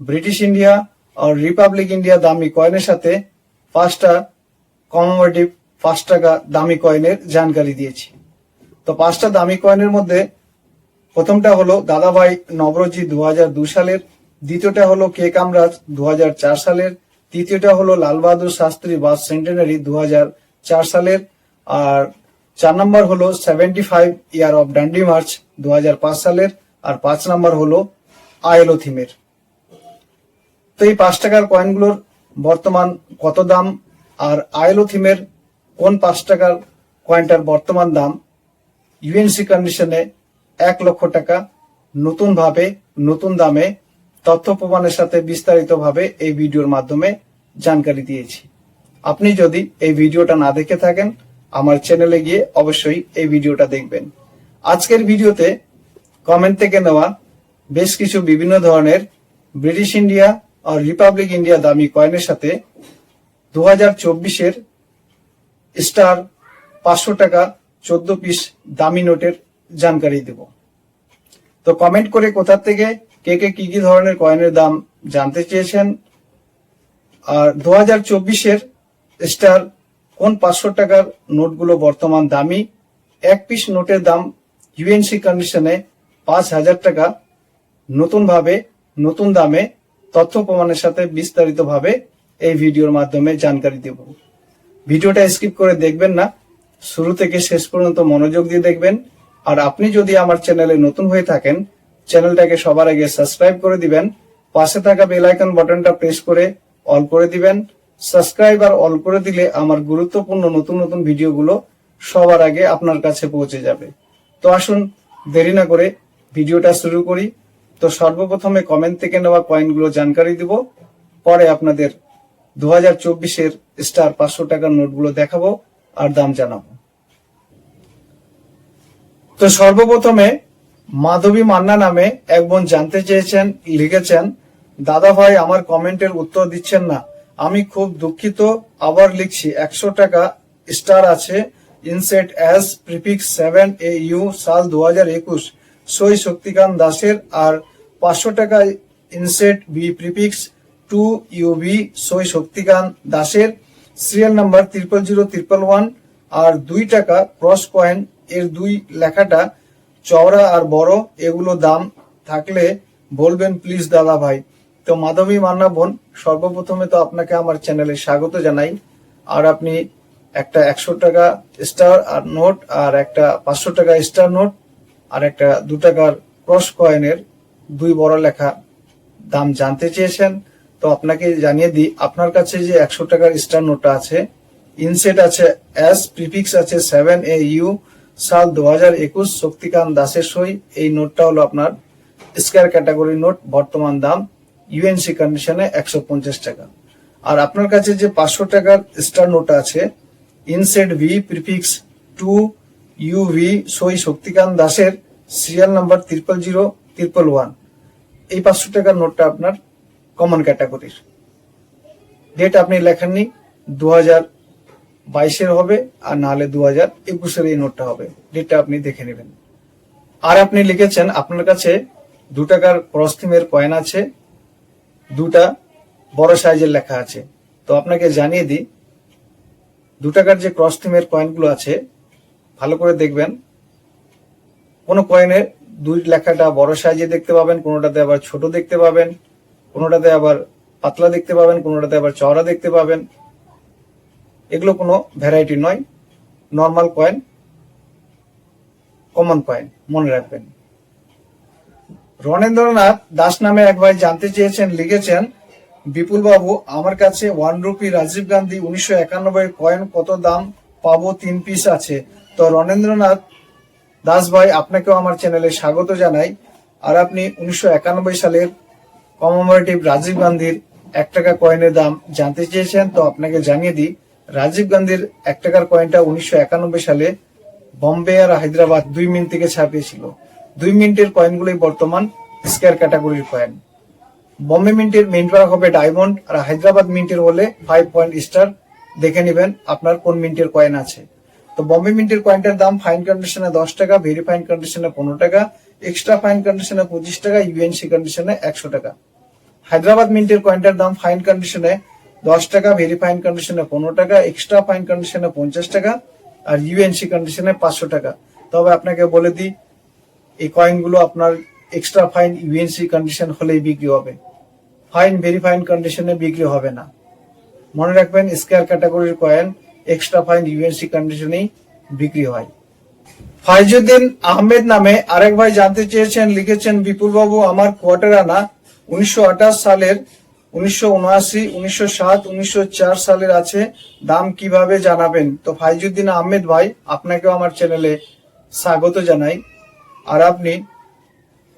British India আর republic India দামি কয়েনের সাথে পাঁচটা কমোডেটিভ পাঁচ টাকা দামি কয়েনের জানকারি দিয়েছি। তো পাঁচটা দামি কয়েনের মধ্যে প্রথমটা হলো দাদাভাই নবরজি দু সালের, দ্বিতীয়টা হলো কে কামরাজ দু হাজার চার সালের, তৃতীয়টা হলো লালবাহাদুর শাস্ত্রী বাস সেন্টেনারি দু হাজার চার সালের, আর চার নম্বর হলো seventy five year of Dandi march দু হাজার পাঁচ সালের, আর পাঁচ নম্বর হলো আইএলও থিমের। তো এই পাঁচ টাকার কয়েনগুলোর বর্তমান কত দাম? আর আইএলও থিমের কোন পাঁচ টাকার কয়েনটার বর্তমান দাম? ইউএনসি কন্ডিশনে এক লক্ষ টাকা। নতুন ভাবে নতুন দামে, তথ্য প্রমাণের সাথে বিস্তারিত ভাবে এই ভিডিওর মাধ্যমে জানকারি দিয়েছি। আপনি যদি এই ভিডিওটা না দেখে থাকেন, আমার চ্যানেলে গিয়ে অবশ্যই এই ভিডিওটা দেখবেন। আজকের ভিডিওতে কমেন্ট থেকে নেওয়া বেশ কিছু বিভিন্ন ধরনের ব্রিটিশ ইন্ডিয়া রিপাবলিক ইন্ডিয়া দামি কয়েনের সাথে দু হাজার চব্বিশের স্টার পাঁচশো টাকা চোদ্দ পিস দামি নোটের জানকারি দেব। তো কমেন্ট করে কোথা থেকে কে কে কি কি ধরনের কয়েনের দাম জানতে চেয়েছেন? আর দু হাজার চব্বিশের স্টার কোন পাঁচশো টাকার নোটগুলো বর্তমান দামি? এক পিস নোটের দাম ইউএনসি কন্ডিশনে পাঁচ হাজার টাকা। নতুনভাবে, নতুন দামে তথ্য প্রমাণের সাথে বিস্তারিত ভাবে এই ভিডিওর মাধ্যমে জানকারি দেব। ভিডিওটা স্কিপ করে দেখবেন না। শুরু থেকে শেষ পর্যন্ত মনোযোগ দিয়ে দেখবেন। আর আপনি যদি আমার চ্যানেলে নতুন হয়ে থাকেন, চ্যানেলটাকে সবার আগে সাবস্ক্রাইব করে দিবেন, পাশে থাকা বেল আইকন বাটনটা প্রেস করে অল করে দিবেন। সাবস্ক্রাইব আর অল করে দিলে আমার গুরুত্বপূর্ণ নতুন নতুন ভিডিওগুলো সবার আগে আপনার কাছে পৌঁছে যাবে। তো আসুন, দেরি না করে ভিডিওটা শুরু করি। তো সর্বপ্রথমে কমেন্ট থেকে নেওয়া কয়েনগুলো জানকারি দিব। পরে আপনাদের দু হাজার চব্বিশের স্টার পাঁচশো টাকার নোটগুলো দেখাবো আর দাম জানাব। তো সর্বপ্রথমে মাধবী মান্না নামে এক বোন জানতে চেয়েছেন, লিখেছেন, দাদা ভাই, আমার কমেন্টের উত্তর দিচ্ছেন না। আমি খুব দুঃখিত, আবার লিখছি, একশো টাকা স্টার আছে inset as prefix seven A U সাল দু হাজার একুশ। সই শক্তিকান্ত দাসের আর পাঁচশো টাকা inset B prefix two UV সই শক্তিকান্ত দাসের serial number triple zero triple one আর দুই টাকা ক্রস কয়েন এর দুই লেখাটা চওড়া আর বড় এগুলো দাম থাকলে বলবেন, প্লিজ দাদা ভাই। তো মাধবী মান্না বোন, সর্বপ্রথমে তো আপনাকে আমার চ্যানেলে স্বাগত জানাই। আর আপনি একটা একশো টাকা স্টার আর নোট আর একটা পাঁচশো টাকা স্টার নোট আর একটা দু টাকার ক্রস কয়েনের দুই বড় লেখা দাম জানতে চেয়েছেন। তো আপনাকে জানিয়ে দিই, আপনার কাছে যে একশো টাকার স্টার নোটটা আছে ইনসেট আছে এস প্রিফিক্স আছে সেভেন এ ইউ সাল দু হাজার একুশ, শক্তিকান্ত দাসের সই। এই নোটটা হলো আপনার স্কয়ার ক্যাটাগরি নোট বর্তমান দাম ইউএনসি কন্ডিশনে একশো পঞ্চাশ টাকা। আর আপনার কাছে যে পাঁচশো টাকার স্টার নোট আছে inset V prefix two U V সই শক্তিকান্ত দাসের serial number triple zero triple one এই পাঁচশো টাকার নোটটা আপনার কমন ক্যাটাগরির ডেট আপনি লেখেননি দু হাজার বাইশের হবে, আর নাহলে দু হাজার একুশের এই নোটটা হবে। ডেটটা আপনি দেখে নেবেন। আর আপনি লিখেছেন, আপনার কাছে দু টাকার ক্রস থিমের কয়েন আছে, দুটা বড় সাইজের লেখা আছে। তো আপনাকে জানিয়ে দিই, দু টাকার যে ক্রস থিমের কয়েনগুলো আছে ভালো করে দেখবেন। কোনো কয়েনের দুই লেখাটা বড় সাইজে দেখতে পাবেন, কোনোটাতে আবার ছোট দেখতে পাবেন, কোনোটাতে আবার পাতলা দেখতে পাবেন, কোনোটাতে আবার চওড়া দেখতে পাবেন। এগুলো কোনো ভ্যারাইটি নয় নর্মাল কয়েন কমন কয়েন মনে রাখবেন। রণেন্দ্রনাথ দাস নামে এক ভাই জানতে চেয়েছেন, লিখেছেন বিপুল বাবু আমার কাছে ওয়ান রুপি রাজীব গান্ধী উনিশশো একানব্বই কয়েন কত দাম? পাবো তিন পিস আছে। তো রণেন্দ্রনাথ দাস ভাই, আপনাকেও আমার চ্যানেলে স্বাগত জানাই। আর আপনি উনিশশো একানব্বই সালের কমেমোরেটিভ রাজীব গান্ধীর এক টাকা কয়েনের দাম জানতে চেয়েছেন, তো আপনাকে জানিয়ে দিই, রাজীব গান্ধীর এক টাকার কয়েনটা উনিশশো একানব্বই সালে বম্বে আর হায়দ্রাবাদ দুই মিনিট থেকে ছাপিয়েছিল। দুই মিনিটের কয়েনগুলোই বর্তমান স্কোয়ার ক্যাটাগরির কয়েন বম্বে মিন্টের মিন্ট বার হবে ডায়মন্ড আর হায়দ্রাবাদ মিন্টের হলে ফাইভ পয়েন্ট স্টার দেখে নেবেন আপনার কোন মিন্টের কয়েন আছে। তো বম্বে মিন্টের কয়েনটার দাম ফাইন কন্ডিশনে দশ টাকা ভেরি ফাইন কন্ডিশনে পনেরো টাকা এক্সট্রা ফাইন কন্ডিশনে পঁচিশ টাকা ইউএনসি কন্ডিশনে একশো টাকা। হায়দ্রাবাদ মিন্টের কয়েনটার দাম ফাইন কন্ডিশনে দশ টাকা ভেরি ফাইন কন্ডিশনে পনেরো টাকা এক্সট্রা ফাইন কন্ডিশনে পঞ্চাশ টাকা, আর ইউএনসি কন্ডিশনে পাঁচশো টাকা। তবে আপনাকে বলে দিই, এই কয়েনগুলো আপনার এক্সট্রা ফাইন ইউএনসি কন্ডিশন হলেই বিক্রি হবে। ফাইন ভেরি ফাইন কন্ডিশনে বিক্রি হবে না। মনে রাখবেন স্কোয়ার ক্যাটাগরির কয়েন এক্সট্রা ফাইন ইউএনসি কন্ডিশনেই বিক্রি হয়। ফাইজুদ্দিন আহমেদ নামে আরেক ভাই জানতে চেয়েছেন, লিখেছেন বিপুল বাবু আমার কোয়ার্টার আনা উনিশশো আঠাশ সালের উনিশশো উনআশি, উনিশশো সাত, উনিশশো চার সালের আছে, দাম কীভাবে জানাবেন? তো ফাইজুদ্দিন আহমেদ ভাই, আপনাকেও আমার চ্যানেলে স্বাগত জানাই। আর আপনি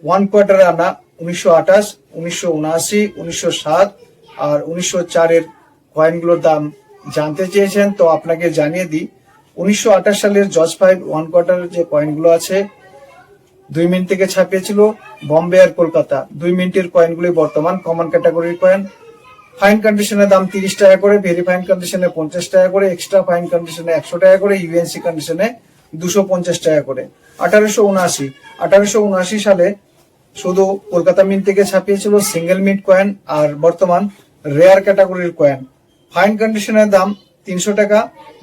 ওয়ান কোয়ার্টার আনা উনিশশো আঠাশ, উনিশশো উনআশি, উনিশশো সাত আর উনিশশো চারের কয়েনগুলোর দাম জানতে চেয়েছেন, তো আপনাকে জানিয়ে দিই, উনিশশো আঠাশ সালের জজ ফাইভ ওয়ান কোয়ার্টারের যে কয়েনগুলো আছে, দুই মিনিট থেকে ছাপিয়েছিল, বম্বে আর কলকাতা। দুই মিনিটের কয়েনগুলি বর্তমান কমন ক্যাটাগরির কয়েন ফাইন কন্ডিশনের দাম তিরিশ টাকা করে ভেরি ফাইন কন্ডিশনে পঞ্চাশ টাকা করে এক্সট্রা ফাইন কন্ডিশনে একশো টাকা করে ইউএনসি কন্ডিশনে দুশো পঞ্চাশ টাকা করে। আঠারোশো উনআশি। আঠারোশো উনআশি সালে শুধু কলকাতা মিন্ট থেকে ছাপিয়েছিল সিঙ্গেল মিন্ট কয়েন আর বর্তমান রেয়ার ক্যাটাগরির কয়েন ফাইন কন্ডিশনের দাম তিনশো টাকা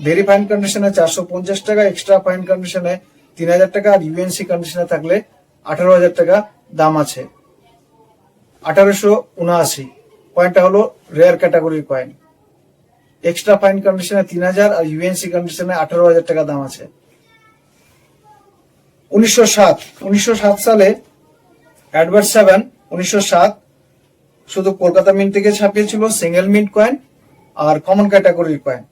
ভেরি ফাইন কন্ডিশনে চারশো পঞ্চাশ টাকা এক্সট্রা ফাইন কন্ডিশনে তিন হাজার টাকা, আর ইউএনসি কন্ডিশনে থাকলে আঠারো হাজার টাকা দাম আছে। আঠারোশো উনআশি। কয়েনটা হলো রেয়ার ক্যাটাগরির কয়েন এক্সট্রা ফাইন কন্ডিশনে তিন হাজার, আর ইউএনসি কন্ডিশনে আঠারো হাজার টাকা দাম আছে। উনিশশো সাত। উনিশশো সাত সালে অ্যাডভার্স সেভেন উনিশশো সাত, শুধু কলকাতা মিন্ট থেকে ছাপিয়েছিল সিঙ্গেল মিন্ট কয়েন আর কমন ক্যাটাগরির কয়েন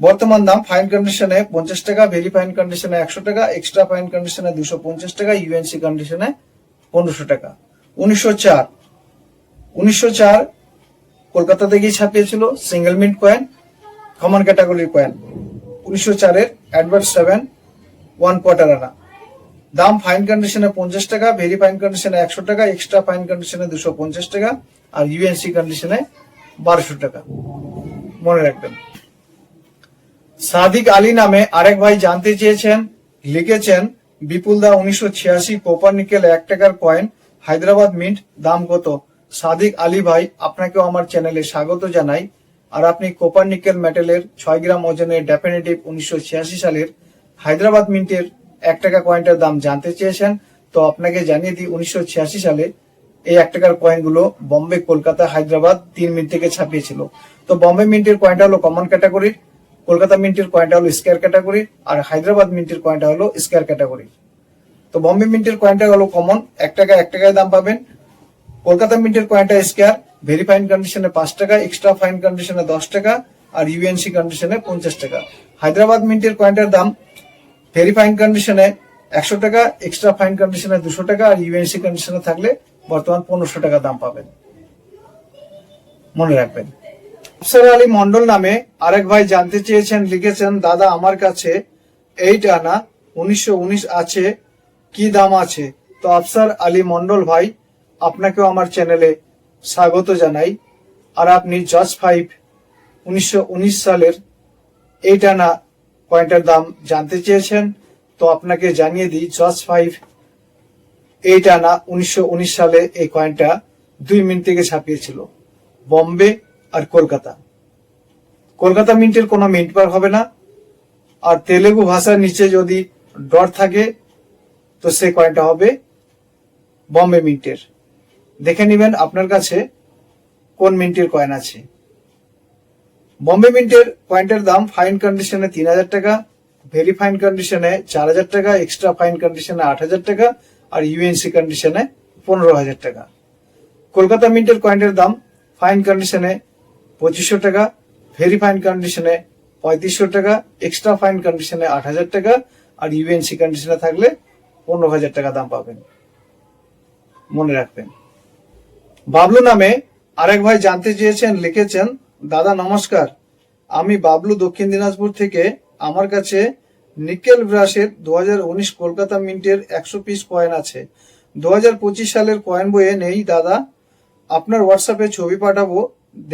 বর্তমান দাম ফাইন কন্ডিশনে পঞ্চাশ টাকা ভেরি ফাইন কন্ডিশনে একশো টাকা এক্সট্রা ফাইন কন্ডিশনে দুশো পঞ্চাশ টাকা ইউএনসি কন্ডিশনে পনেরোশো টাকা। উনিশশো চার। উনিশশো চার কলকাতা থেকেই ছাপিয়েছিল সিঙ্গেল মিন্ট কয়েন কমন ক্যাটাগরির কয়েন উনিশশো চারের অ্যাডভার্স সেভেন ওয়ান কোয়ার্টার আনা। দাম ফাইন কন্ডিশনে পঞ্চাশ টাকা ভেরি ফাইন কন্ডিশনে একশো টাকা এক্সট্রা ফাইন কন্ডিশনে দুশো পঞ্চাশ টাকা, আর ইউএনসি কন্ডিশনে বারোশো টাকা। মনে রাখবেন। সাদিক আলী নামে আরেক ভাই জানতে চেয়েছেন, লিখেছেন, বিপুল দা উনিশশো ছিয়াশি কোপার নিকেল এক টাকার কয়েন হায়দ্রাবাদ মিন্ট দাম কত? সাদিক আলী ভাই, আপনাকেও আমার চ্যানেলে স্বাগত জানাই। আর আপনি কোপার নিকেল মেটেলের ছয় গ্রাম ওজনের ডেফিনেটিভ উনিশশো ছিয়াশি সালের হায়দ্রাবাদ মিন্টের এক টাকা কয়েনটার দাম জানতে চেয়েছেন, তো আপনাকে জানিয়ে দিই উনিশশো ছিয়াশি সালে এই এক টাকার কয়েনগুলো বম্বে কলকাতা হায়দ্রাবাদ তিন মিনিট থেকে ছাপিয়েছিল। তো বম্বে মিন্টের কয়েনটা হলো কমন ক্যাটাগরির কলকাতা মিন্টের কয়েনটা হলো স্কোয়ার ক্যাটাগরি আর হায়দ্রাবাদ মিন্টের কয়েনটা হলো স্কোয়ার ক্যাটাগরি তো বম্বে মিন্টের কয়েনটা হলো কমন এক টাকা এক টাকায় দাম পাবেন। কলকাতা মিন্টের কয়েনটা স্কোয়ার ভেরি ফাইন কন্ডিশনে পাঁচ টাকা এক্সট্রা ফাইন কন্ডিশনে দশ টাকা, আর ইউএনসি কন্ডিশনে পঞ্চাশ টাকা। হায়দ্রাবাদ মিন্টের কয়েনটার দাম ভেরি ফাইন কন্ডিশনে একশো টাকা এক্সট্রা ফাইন কন্ডিশনে দুশো টাকা, আর ইউএনসি কন্ডিশনে থাকলে বর্তমান পনেরোশো টাকা দাম পাবেন। মনে রাখবেন। আফসার আলী মন্ডল নামে আরেক ভাই জানতে চেয়েছেন, লিখেছেন, দাদা, আমার কাছে এইট আনা উনিশশো উনিশ আছে, কি দাম আছে? তো আফসার আলী মন্ডল ভাই, আপনাকেও আমার চ্যানেলে স্বাগত জানাই। আর আপনি জজ ফাইভ, উনিশশো উনিশ সালের এইট আনা কয়েনটার দাম জানতে চেয়েছেন, তো আপনাকে জানিয়ে দিই, জজ ফাইভ এইট আনা উনিশশো উনিশ সালে এই কয়েনটা দুই মিনিট থেকে ছাপিয়েছিল। বম্বে আর কলকাতা। কলকাতা মিন্টের কোনো মিন্ট পার হবে না। আর তেলেগু ভাষার নিচে যদি ডট থাকে, তো সে কয়েনটা হবে বম্বে মিন্টের। দেখে নেবেন আপনার কাছে কোন মিন্টের কয়েন আছে। বম্বে মিন্টের কয়েনটার দাম ফাইন কন্ডিশনে তিন হাজার টাকা ভেরি ফাইন কন্ডিশনে চার হাজার টাকা এক্সট্রা ফাইন কন্ডিশনে আট হাজার টাকা আর ইউএনসি কন্ডিশনে পনেরো হাজার টাকা। কলকাতা মিন্টের কয়েনটার দাম ফাইন কন্ডিশনে পঁচিশশো টাকা, ভেরি ফাইন কন্ডিশনে পঁয়ত্রিশশো টাকা, এক্সট্রা ফাইন কন্ডিশনে আট হাজার টাকা, আর ইউএনসি কন্ডিশনে থাকলে পনেরো হাজার টাকা দাম পাবেন। মনে রাখবেন। বাবলু নামে আরেক ভাই জানতে চেয়েছেন, লিখেছেন, দাদা নমস্কার, আমি বাবলু দক্ষিণ দিনাজপুর থেকে, আমার কাছে নিকেল ব্রাশের দু হাজার উনিশ কলকাতা মিন্টের একশো পিস কয়েন আছে। দু হাজার পঁচিশ সালের কয়েন বইয়ে নেই, দাদা। আপনার হোয়াটসঅ্যাপে ছবি পাঠাবো,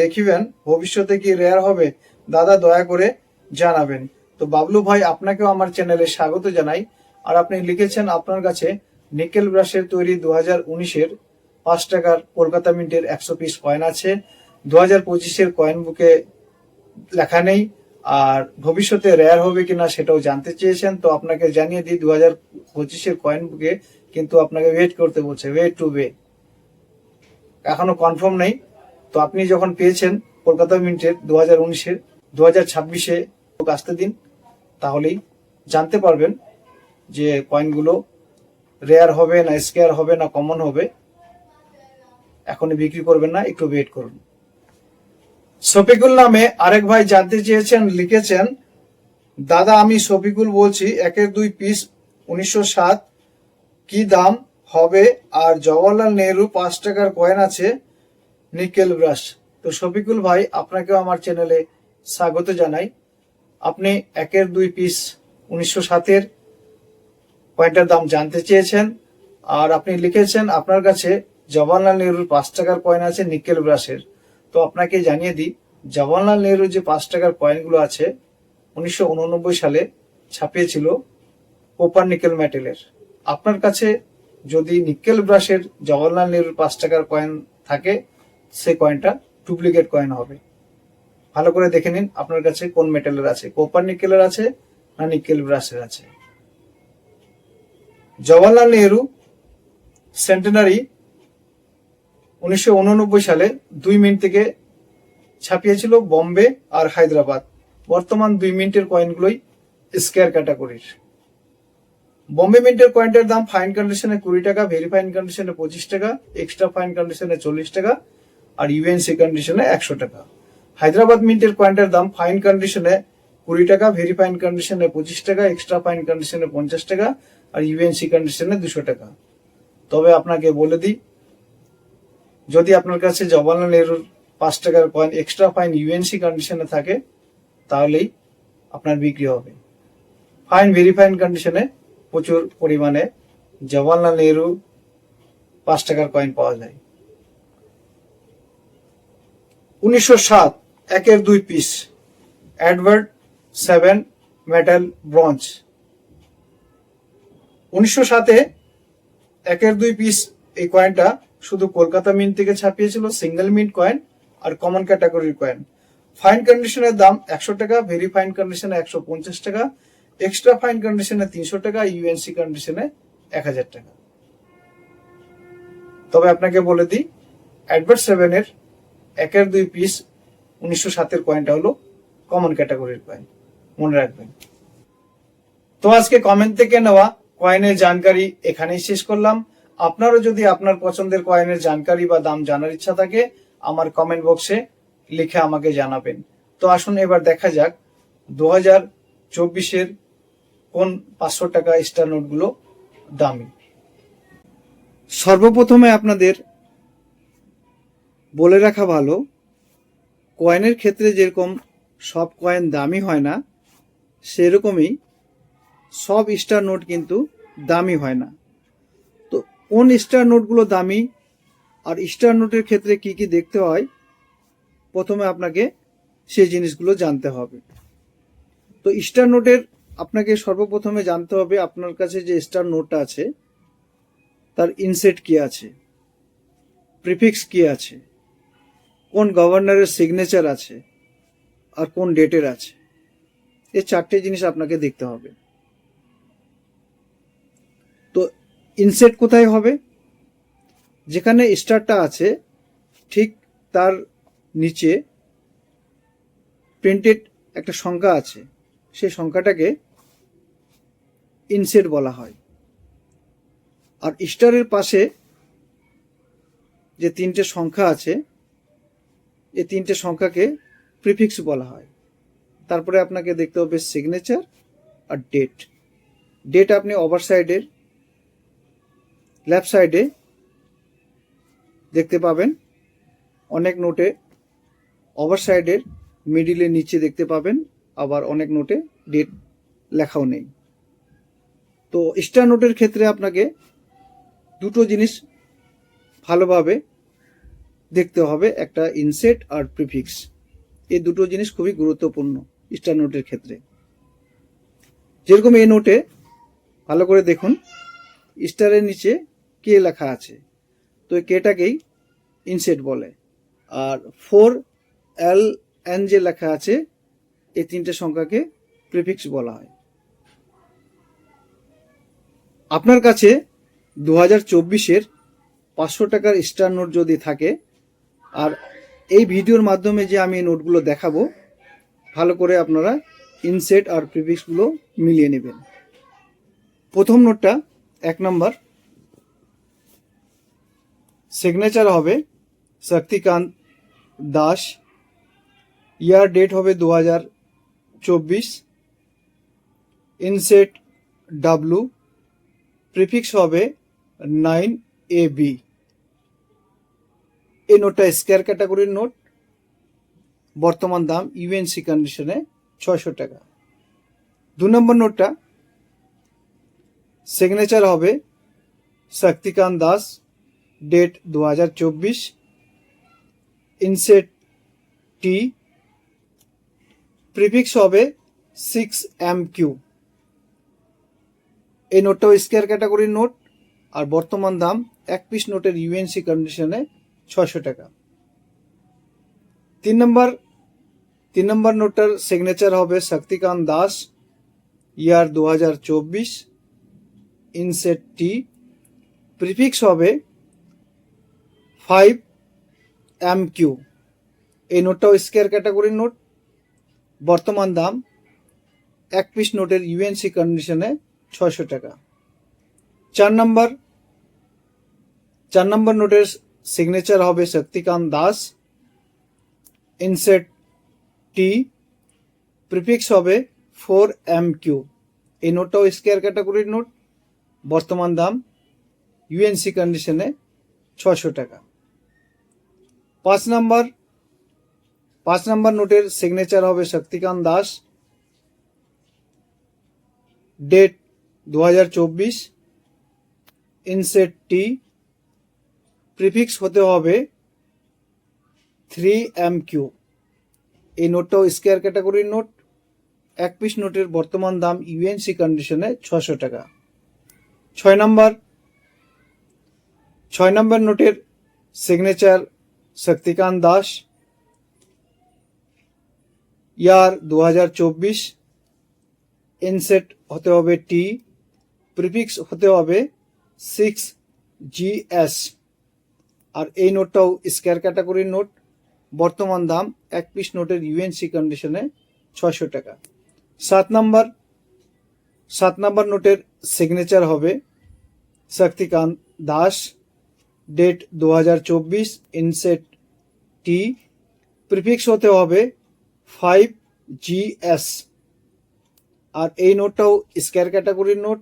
দেখিবেন। ভবিষ্যতে কি রেয়ার হবে, দাদা দয়া করে জানাবেন। তো বাবলু ভাই, আপনাকেও আমার চ্যানেলে স্বাগত জানাই। আর আপনি লিখেছেন আপনার কাছে, নিকেল ব্রাশের তৈরি দু হাজার উনিশের পাঁচ টাকার কলকাতা মিন্টের একশো পিস কয়েন আছে। দু হাজার পঁচিশের কয়েন বুকে লেখা নেই। আর ভবিষ্যতে রেয়ার হবে কিনা সেটাও জানতে চেয়েছেন। তো আপনাকে জানিয়ে দিই দু হাজার পঁচিশের কয়েন বুকে কিন্তু আপনাকে ওয়েট করতে বলছে ওয়েট টু ওয়ে এখনও কনফার্ম নেই। তো আপনি যখন পেয়েছেন কলকাতা মিন্টের দু হাজার উনিশের দু হাজার ছাব্বিশে আসতে দিন, তাহলেই জানতে পারবেন যে কয়েনগুলো রেয়ার হবে না স্কেয়ার হবে না কমন হবে। এখনই বিক্রি করবেন না, একটু ওয়েট করুন। শফিকুল নামে আরেক ভাই জানতে চেয়েছেন, লিখেছেন, দাদা, আমি শফিকুল বলছি, একের দুই পিস, উনিশশো সাত, কি দাম হবে? আর জওয়াহরলাল নেহরু পাঁচ টাকার কয়েন আছে, নিকেল ব্রাশ। তো শফিকুল ভাই, আপনাকেও আমার চ্যানেলে স্বাগত জানাই। আপনি একের দুই পিস, উনিশশো সাতের কয়েনটার দাম জানতে চেয়েছেন, আর আপনি লিখেছেন, আপনার কাছে জওয়াহরলাল নেহরুর পাঁচ টাকার কয়েন আছে, নিকেল ব্রাশের। তো আপনাকে জানিয়ে দিই, জওয়াহরলাল নেহরুর যে পাঁচ টাকার কয়েনগুলো আছে, উনিশশো উননব্বই সালে ছাপিয়েছিল কোপার নিকেল মেটেলের আপনার কাছে যদি নিকেল ব্রাশের জওয়াহরলাল নেহরুর পাঁচ টাকার কয়েন থাকে, সে কয়েনটা ডুপ্লিকেট কয়েন হবে। ভালো করে দেখে নিন আপনার কাছে কোন মেটেলের আছে। কোপার নিকেলের আছে না নিকেল ব্রাশের আছে? জওয়াহরলাল নেহরু সেন্টেনারি উনিশশো উননব্বই সালে দুই মিনিট থেকে ছাপিয়েছিল বম্বে আর হায়দ্রাবাদ। বর্তমান দুই মিনিটের কয়েনগুলোই স্কেয়ার ক্যাটাগরির। বম্বে মিন্টের কয়েনটার দাম ফাইন কন্ডিশনে কুড়ি টাকা, ভেরি ফাইন কন্ডিশনে পঁচিশ টাকা, এক্সট্রা ফাইন কন্ডিশনে চল্লিশ টাকা আর ইউএনসি কন্ডিশনে একশো টাকা। হায়দ্রাবাদ মিন্টের কয়েনটার দাম ফাইন কন্ডিশনে কুড়ি টাকা, ভেরি ফাইন কন্ডিশনে পঁচিশ টাকা, এক্সট্রা ফাইন কন্ডিশনে পঞ্চাশ টাকা আর ইউএনসি কন্ডিশনে দুশো টাকা। তবে আপনাকে বলে দিই যদি আপনার কাছে জওয়াহরলাল নেহরুর পাঁচ টাকার কয়েন এক্সট্রা ফাইন ইউএনসি কন্ডিশনে থাকে, তাহলেই আপনার বিক্রি হবে। ফাইন ভেরি ফাইন কন্ডিশনে প্রচুর পরিমাণে জওয়াহরলাল নেহরু পাঁচ টাকার কয়েন পাওয়া যায়। উনিশশো সাত, একের দুই piece advert seven metal bronze উনিশশো সাতে একের দুই পিস এই কয়েনটা শুধু কলকাতা মিন্ট থেকে ছাপিয়েছিল সিঙ্গেল মিন্ট কয়েন আর কমন ক্যাটাগরির কয়েন ফাইন কন্ডিশনের দাম একশো টাকা ভেরি ফাইন কন্ডিশনে একশো পঞ্চাশ টাকা এক্সট্রা ফাইন কন্ডিশনে তিনশো টাকা ইউএনসি কন্ডিশনে এক হাজার টাকা। তবে আপনাকে বলে দিই অ্যাডভার্ট সেভেনের একের দুই পিস উনিশশো সাতের কয়েনটা হলো কমন ক্যাটাগরির কয়েন মনে রাখবেন। তো আজকে কমেন্ট থেকে নেওয়া কয়েনের জানকারি এখানেই শেষ করলাম। আপনারও যদি আপনার পছন্দের কয়েনের জানকারি বা দাম জানার ইচ্ছা থাকে, আমার কমেন্ট বক্সে লিখে আমাকে জানাবেন। তো আসুন এবার দেখা যাক দু হাজার চব্বিশের কোন পাঁচশো টাকা স্টার নোটগুলো দামি। সর্বপ্রথমে আপনাদের বলে রাখা ভালো কয়েনের ক্ষেত্রে যেরকম সব কয়েন দামি হয় না, সেরকমই সব স্টার নোট কিন্তু দামি হয় না। কোন স্টার নোটগুলো দামি আর স্টার নোটের ক্ষেত্রে কি কি দেখতে হয়, প্রথমে আপনাকে সেই জিনিসগুলো জানতে হবে। তো স্টার নোটের আপনাকে সর্বপ্রথমে জানতে হবে আপনার কাছে যে স্টার নোটটা আছে, তার ইনসেট কি আছে প্রিফিক্স কি আছে, কোন গভর্নরের সিগনেচার আছে, আর কোন ডেটের আছে। এই চারটে জিনিস আপনাকে দেখতে হবে। তো ইনসেট কোথায় হবে? যেখানে স্টারটা আছে, ঠিক তার নিচে প্রিন্টেড একটা সংখ্যা আছে। সেই সংখ্যাটাকে ইনসেট বলা হয়। আর স্টারের পাশে যে তিনটে সংখ্যা আছে, এই তিনটে সংখ্যাকে প্রিফিক্স বলা হয়। তারপরে আপনাকে দেখতে হবে সিগনেচার আর ডেট ডেট আপনি ওভার সাইডের লেফট সাইডে দেখতে পাবেন অনেক নোটে ওভার সাইডের মিডিলের নিচে দেখতে পাবেন, আবার অনেক নোটে ডেট লেখাও নেই। তো স্টার নোটের ক্ষেত্রে আপনাকে দুটো জিনিস ভালোভাবে দেখতে হবে, একটা ইনসেট আর প্রিফিক্স। এই দুটো জিনিস খুবই গুরুত্বপূর্ণ স্টার নোটের ক্ষেত্রে। যেরকম এই নোটে ভালো করে দেখুন, স্টারের নিচে কে লেখা আছে? তো এই কেটাকেই ইনসেট বলে। আর ফোর এল এন যে লেখা আছে, এই তিনটে সংখ্যাকে প্রিফিক্স বলা হয়। আপনার কাছে দু হাজার চব্বিশের পাঁচশো টাকার স্টার নোট যদি থাকে, আর এই ভিডিওর মাধ্যমে যে আমি নোটগুলো দেখাবো, ভালো করে আপনারা ইনসেট আর প্রিফিক্সগুলো মিলিয়ে নেবেন। প্রথম নোটটা এক নম্বর। সিগনেচার হবে শক্তিকান্ত দাস। ইয়ার ডেট হবে দু হাজার চব্বিশ। ইনসেট ডাব্লু প্রিফিক্স হবে নাইন এ বি এই নোটটা স্কোয়ার ক্যাটাগরির নোট। বর্তমান দাম ইউএনসি কন্ডিশনে ছয়শো টাকা। দু নম্বর নোটটা। সিগনেচার হবে শক্তিকান্ত দাস। ডেট দু হাজার চব্বিশ ইনসেট টি প্রিফিক্স হবে সিক্স এম কিউ এই নোটটাও স্কোয়ার ক্যাটাগরির নোট আর বর্তমান দাম এক পিস নোটের ইউএনসি কন্ডিশনে ছশো টাকা। তিন নম্বর তিন নম্বর নোটটার সিগনেচার হবে শক্তিকান্ত দাস ইয়ার দু হাজার চব্বিশ ইনসেট টি প্রিফিক্স হবে ফাইভ এম কিউ। এই নোটটাও স্কোয়ার ক্যাটাগরির নোট। বর্তমান দাম এক পিস নোটের ইউএনসি কন্ডিশনে ছশো টাকা। চার নম্বর চার নম্বর নোটের সিগনেচার হবে Shaktikanta Das. Inset T prefix হবে ফোর এম কিউ এই নোটটাও স্কোয়ার ক্যাটাগরির নোট। বর্তমান দাম ইউএনসি কন্ডিশনে ছশো টাকা। পাঁচ নম্বর পাঁচ নম্বর নোটের সিগনেচার হবে শক্তিকান্ত দাস। ডেট দু হাজার চব্বিশ ইনসেট টি প্রিফিক্স হতে হবে থ্রি এম কিউ এই নোটটাও স্কোয়ার ক্যাটাগরির নোট, এক পিস নোটের বর্তমান দাম ইউএনসি কন্ডিশনে ছশো টাকা। ছয় নম্বর ছয় নম্বর নোটের সিগনেচার শক্তিকান্ত দাস, ইয়ার দু হাজার চব্বিশ ইনসেট হতে হবে টি, প্রিফিক্স হতে হবে সিক্স জিএস। আর এই নোটটাও স্কোয়ার ক্যাটাগরির নোট, বর্তমান দাম এক পিস নোটের ইউএনসি কন্ডিশনে ছয়শো টাকা। সাত নম্বর সাত নম্বর নোটের সিগনেচার হবে শক্তিকান্ত দাস। ডেট দু হাজার চব্বিশ ইনসেট টি প্রিফিক্স হতে হবে ফাইভ জিএস আর এই নোটটাও স্কোয়ার ক্যাটাগরির নোট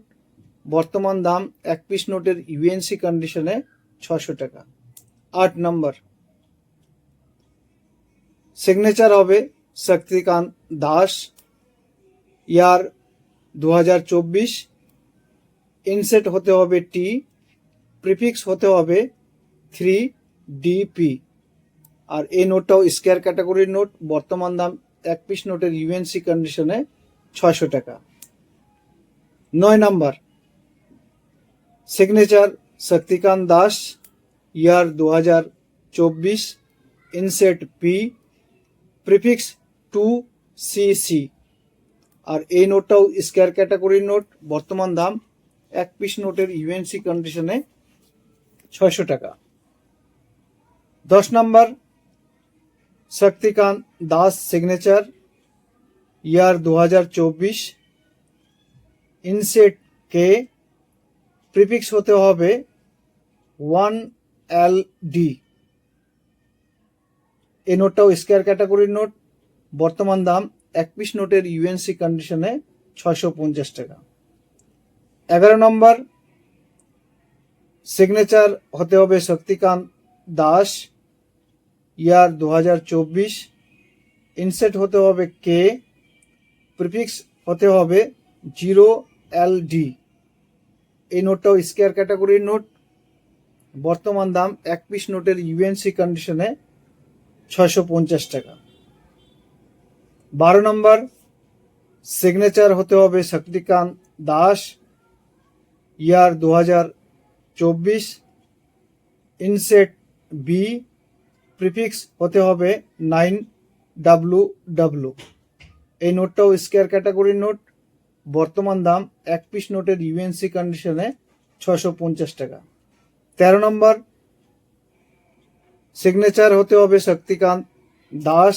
বর্তমান দাম এক পিস নোটের ইউএনসি কন্ডিশনে ছশো টাকা আট নম্বর সিগনেচার হবে শক্তিকান্ত দাস ইয়ার দু হাজার চব্বিশ ইনসেট হতে হবে টি প্রিফিক্স হতে হবে থ্রি ডিপি আর এই নোটটাও স্কোয়ার ক্যাটাগরির নোট, বর্তমান দাম এক পিস নোটের ইউএনসি কন্ডিশনে ছয়শো টাকা। নয় number signature Shaktikanta Das year দু হাজার চব্বিশ inset P prefix two CC আর এই নোটটাও স্কোয়ার ক্যাটাগরির নোট, বর্তমান দাম এক পিস নোটের ইউএনসি কন্ডিশনে ছয়শো টাকা। দশ number, Shaktikanta Das signature year দু হাজার চব্বিশ। ইনসেট কে প্রিফিক্স হতে হবে ওয়ান এল ডি। এই নোটটাও স্কোয়ার ক্যাটাগরির নোট। বর্তমান দাম এক পিস নোটের ইউএনসি কন্ডিশনে ছয়শো পঞ্চাশ টাকা। এগারো নম্বর সিগনেচার হতে হবে শক্তিকান্ত দাস ইয়ার দু হাজার চব্বিশ। ইনসেট হতে হবে কে প্রিফিক্স হতে হবে জিরো এল ডি এই নোটটাও স্কেয়ার ক্যাটাগরির নোট। বর্তমান দাম এক পিস নোটের ইউএনসি কন্ডিশনে ছয়শো পঞ্চাশ টাকা। বারো নম্বর সিগনেচার হতে হবে শক্তিকান্ত দাস ইয়ার দু হাজার চব্বিশ ইনসেট বি প্রিফিক্স হতে হবে নাইন ডাব্লু ডাব্লু এই নোটটাও স্কেয়ার ক্যাটাগরির নোট। বর্তমান দাম এক পিস নোটের ইউএনসি কন্ডিশনে ছশো পঞ্চাশ টাকা। তেরো নম্বর সিগনেচার হতে হবে শক্তিকান্ত দাস।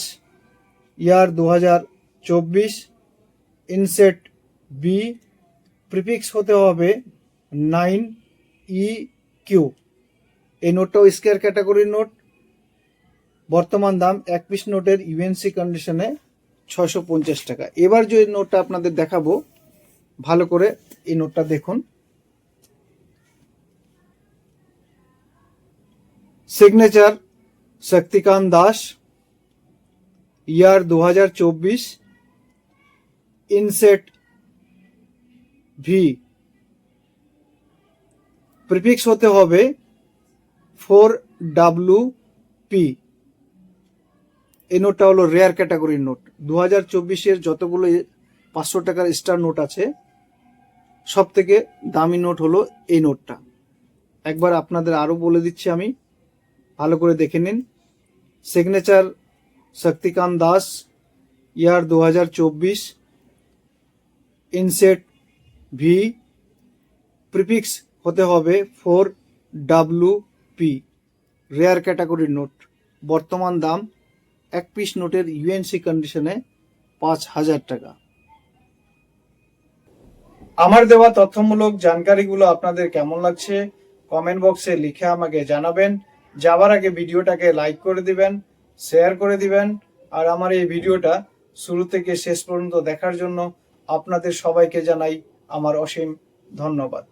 ইয়ার দু হাজার চব্বিশ ইনসেট বি প্রিফিক্স হতে হবে নাইন ই, কিউ। এই নোটটাও স্কেয়ার ক্যাটাগরির নোট। বর্তমান দাম এক পিস নোটের ইউএনসি কন্ডিশনে ছশো পঞ্চাশ টাকা। এবার যে নোটটা আপনাদের দেখাবো, ভালো করে এই নোটটা দেখুন। সিগনেচার শক্তিকান্ত দাস, ইয়ার দু হাজার চব্বিশ, ইনসেট ভি। প্রিফিক্স হতে হবে ফোর ডাব্লু পি এই নোটটা হলো রেয়ার ক্যাটাগরির নোট। দু হাজার চব্বিশের যতগুলো পাঁচশো টাকার স্টার নোট আছে সব থেকে দামি নোট হলো এই নোটটা। একবার আপনাদের আরও বলে দিচ্ছি আমি, ভালো করে দেখে নিন। সিগনেচার শক্তিকান্ত দাস ইয়ার দু হাজার চব্বিশ ইনসেট ভি প্রিফিক্স হতে হবে ফোর ডাব্লু পি রেয়ার ক্যাটাগরির নোট বর্তমান দাম এক পিস নোটের ইউএনসি কন্ডিশনে পাঁচ হাজার টাকা। আমার দেওয়া তথ্যমূলক জানকারিগুলো আপনাদের কেমন লাগছে কমেন্ট বক্সে লিখে আমাকে জানাবেন। যাবার আগে ভিডিওটাকে লাইক করে দিবেন, শেয়ার করে দিবেন, আর আমার এই ভিডিওটা শুরু থেকে শেষ পর্যন্ত দেখার জন্য আপনাদের সবাইকে জানাই আমার অসীম ধন্যবাদ।